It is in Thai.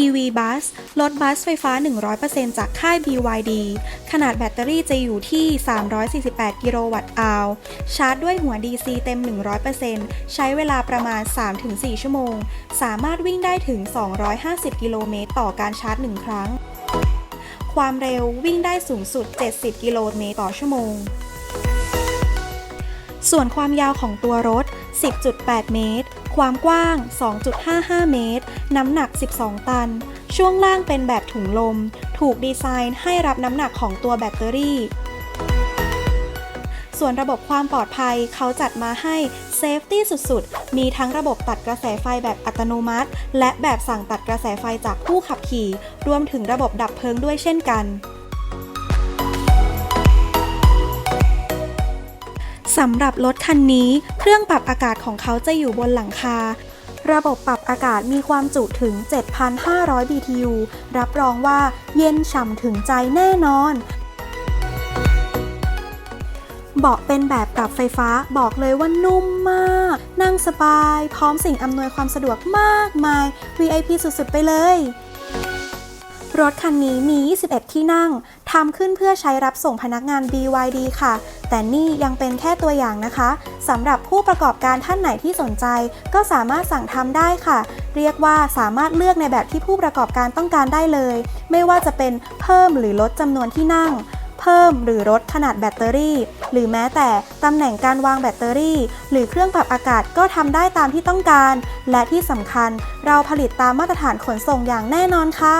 EV Bus รถบัสไฟฟ้า 100%จากค่าย BYD ขนาดแบตเตอรี่จะอยู่ที่ 348 กิโลวัตต์อาวชาร์จด้วยหัว DC เต็ม 100%ใช้เวลาประมาณ 3-4 ชั่วโมง สามารถวิ่งได้ถึง 250 กิโลเมตรต่อการชาร์จ 1 ครั้ง ความเร็ววิ่งได้สูงสุด 70 กิโลเมตรต่อชั่วโมง ส่วนความยาวของตัวรถ 10.8 เมตร ความกว้าง 2.55 เมตร น้ำหนัก 12 ตัน ช่วงล่างเป็นแบบถุงลม ถูกดีไซน์ให้รับน้ำหนักของตัวแบตเตอรี่ ส่วนระบบความปลอดภัยเขาจัดมาให้เซฟตี้สุดๆ มีทั้งระบบตัดกระแสไฟแบบอัตโนมัติ และแบบสั่งตัดกระแสไฟจากผู้ขับขี่ รวมถึงระบบดับเพลิงด้วยเช่นกัน สำหรับรถคันนี้เครื่องปรับอากาศของเขาจะอยู่บนหลังคา ระบบปรับอากาศมีความจุถึง 7,500 BTU รับรองว่าเย็นฉ่ำถึงใจแน่นอนเบาะเป็นแบบปรับไฟฟ้าบอกเลยว่านุ่มมาก นั่งสบาย พร้อมสิ่งอำนวยความสะดวกมากมาย VIP สุดๆ ไปเลย รถคันนี้มี 21 ที่นั่งำขึ้นเพื่อใช้รับส่งพนักงาน BYD ค่ะ แต่นี่ยังเป็นแค่ตัวอย่างนะคะสำหรับผู้ประกอบการท่านไหนที่สนใจ ก็สามารถสั่งทำได้ค่ะ เรียกว่าสามารถเลือกในแบบที่ผู้ประกอบการต้องการได้เลย ไม่ว่าจะเป็นเพิ่มหรือลดจำนวนที่นั่งเพิ่มหรือลดขนาดแบตเตอรี่ หรือแม้แต่ตำแหน่งการวางแบตเตอรี่ หรือเครื่องปรับอากาศก็ทำได้ตามที่ต้องการ และที่สำคัญเราผลิตตามมาตรฐานขนส่งอย่างแน่นอนค่ะ